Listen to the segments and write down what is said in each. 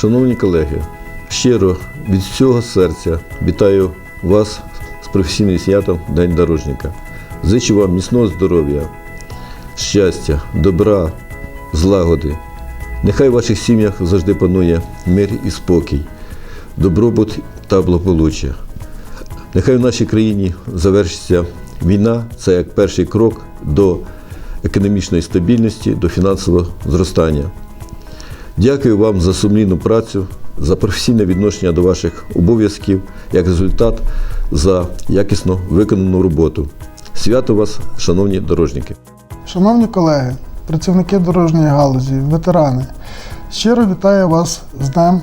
Шановні колеги, щиро від всього серця вітаю вас з професійним святом День дорожника. Зичу вам міцного здоров'я, щастя, добра, злагоди. Нехай в ваших сім'ях завжди панує мир і спокій, добробут та благополуччя. Нехай в нашій країні завершиться війна, це як перший крок до економічної стабільності, до фінансового зростання. Дякую вам за сумлінну працю, за професійне відношення до ваших обов'язків, як результат за якісно виконану роботу. Свято вас, шановні дорожники! Шановні колеги, працівники дорожньої галузі, ветерани, щиро вітаю вас з Днем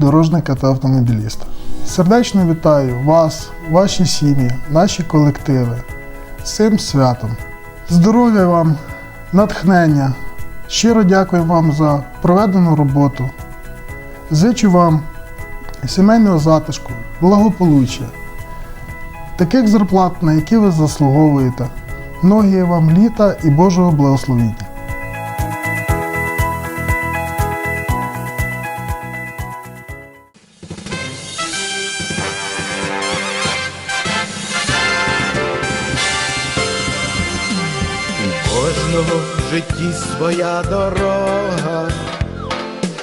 дорожника та автомобіліста. Сердечно вітаю вас, ваші сім'ї, наші колективи з цим святом. Здоров'я вам, натхнення. Щиро дякую вам за проведену роботу. Зичу вам сімейного затишку, благополуччя, таких зарплат, на які ви заслуговуєте. Многії вам літа і Божого благословіння. Кожного житті своя дорога,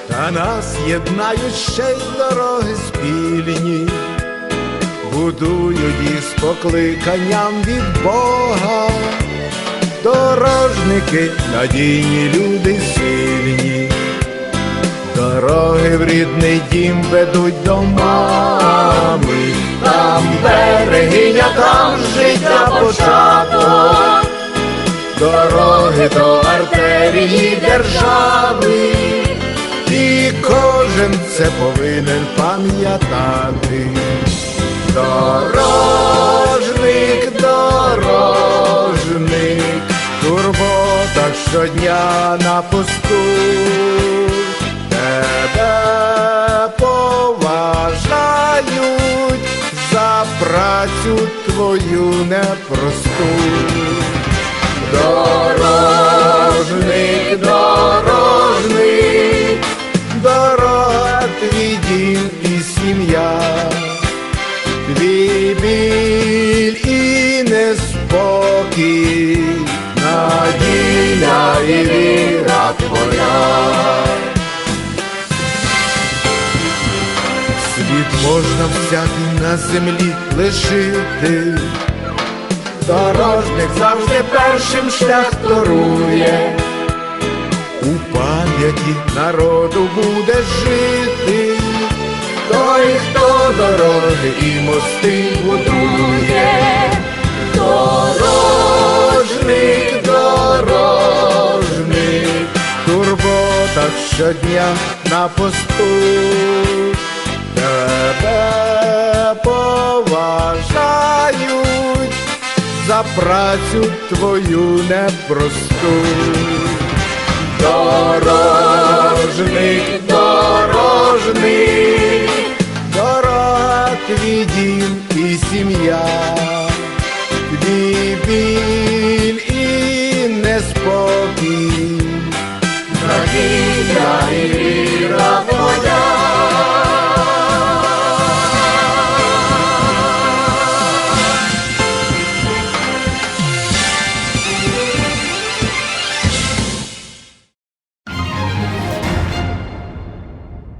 та нас єднають ще й дороги спільні, будують їх з покликанням від Бога, дорожники, надійні люди сильні, дороги в рідний дім ведуть до мами, там берегиня, там життя початок дороги до артерії держави, і кожен це повинен пам'ятати. Дорожник, дорожник, турбота щодня на посту, тебе поважають за працю твою непросту. Дім і сім'я, твій біль і неспокій, надія і віра твоя. Світ можна всякий на землі лишити. Дорожник завжди першим шлях торує, у пам'яті народу буде жити, той, хто дороги і мости будує, дорожник, дорожник, турбота щодня на посту, тебе поважають за працю твою непросту. Дорожник, твій